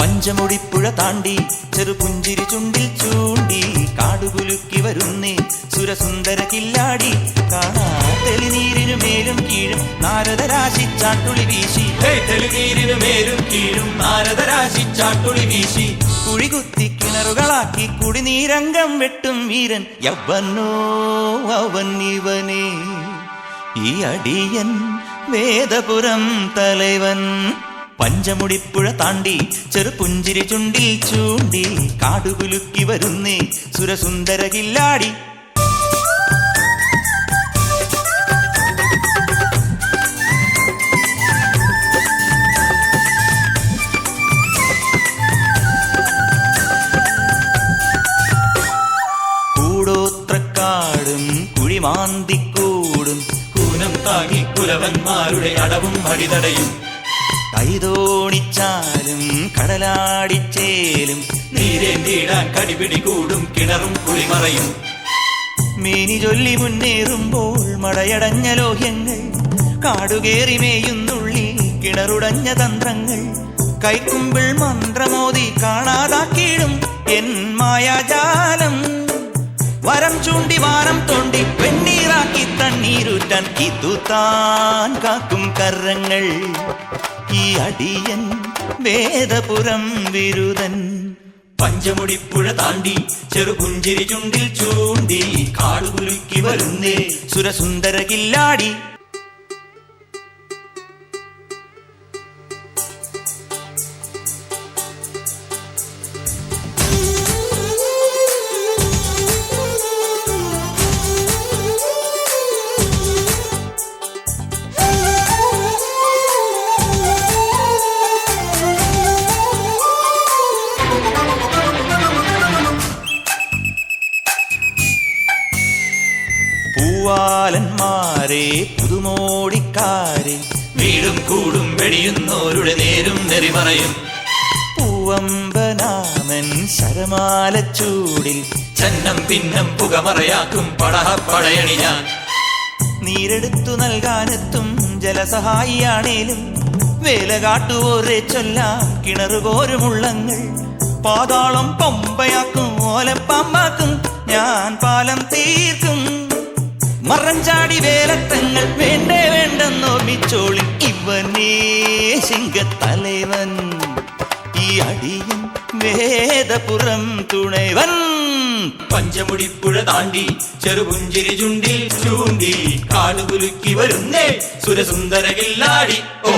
പഞ്ചമുടിപ്പുഴ താണ്ടി ചെറുപുഞ്ചിരി ചുണ്ടിൽ ചൂണ്ടി കാടുകുലുക്കി വരുന്നേ സുരസുന്ദര കില്ലാടി കാണാ തെളിനീരിനു മേലും കീഴും. നാരദരാശി ചാട്ടുളി വീശി. ഹേ തെലുഗീരിനു മേലും കീഴും. നാരദരാശി ചാട്ടുളി വീശി. കുഴികുത്തി കിണറുകളാക്കി കുടിനീരംഗം വെട്ടും വീരൻ. യവനോ അവൻ ഇവനേ ഈ അടിയൻ വേദപുരം തലവൻ. പഞ്ചമുടിപ്പുഴ താണ്ടി ചെറുപുഞ്ചിരി ചുണ്ടിൽ ചൂണ്ടി കാടുകുലുക്കി വരുന്നേ സുരസുന്ദര കില്ലാടി താങ്ങി കുലവന്മാരുടെ അടവും അടിതടയും. കൈതോണിച്ചാലും കടലാടിച്ചേലും നീരേന്തിയിടാൻ കടിപിടി കൂടും കിണറും കുളിമറയും. മേനി ചൊല്ലി മുന്നേറുമ്പോൾ മടയടഞ്ഞ ലോഹ്യങ്ങൾ കാടുകേറി മേയുന്നുള്ളി കിണറുടഞ്ഞ തന്ത്രങ്ങൾ കൈക്കുമ്പിൾ മന്ത്രമോതി കാണാതാക്കിയിടും എൻ മായാജാലം. വരം ചൂണ്ടി വാനം തോണ്ടി വെണ്ണീറാക്കി ഇതു താൻ കാക്കും കരങ്ങൾ. ഈ അടിയൻ വേദപുരം വിരുദൻ പഞ്ചമുടിപ്പുഴ താണ്ടി ചെറു കുഞ്ചിരി ചുണ്ടിൽ ചൂണ്ടി കാടുകുലുക്കി വരുന്നേ സുരസുന്ദര കില്ലാടി. പൂവാലന്മാരെ പുതുമോടിക്കാരെ. വീടും കൂടും വെടിയുന്നോരുടെ നേരും നെറിമറയും പൂവമ്പനാമൻ ശരമാലച്ചൂടിൽ ചന്നം പിന്നം പുകമറയാക്കും പടയണി ഞാൻ. നീരെടുത്തു നൽകാനെത്തും ജലസഹായിയാണേലും വേല കാട്ടുവോരെ ചൊല്ലാം കിണറുകോരുമുള്ളങ്ങൾ പാതാളം പമ്പയാക്കും ഓലപ്പാമ്പാക്കും ഞാൻ പാലം തീർക്കും. മറഞ്ചാടി വേലത്തങ്ങൾ വേണ്ടേ വേണ്ടെന്നോർമ്മിച്ചോളി ഇവനേ സിംഗത്തലവൻ ഈ അടിയൻ വേദപുരം തുണൈവൻ. പഞ്ചമുടിപ്പുഴ താണ്ടി ചെറുപുഞ്ചിരി ചുണ്ടിൽ ചൂണ്ടി കാടുകുലുക്കി വരുന്നേ സുരസുന്ദര കില്ലാടി. ഓ.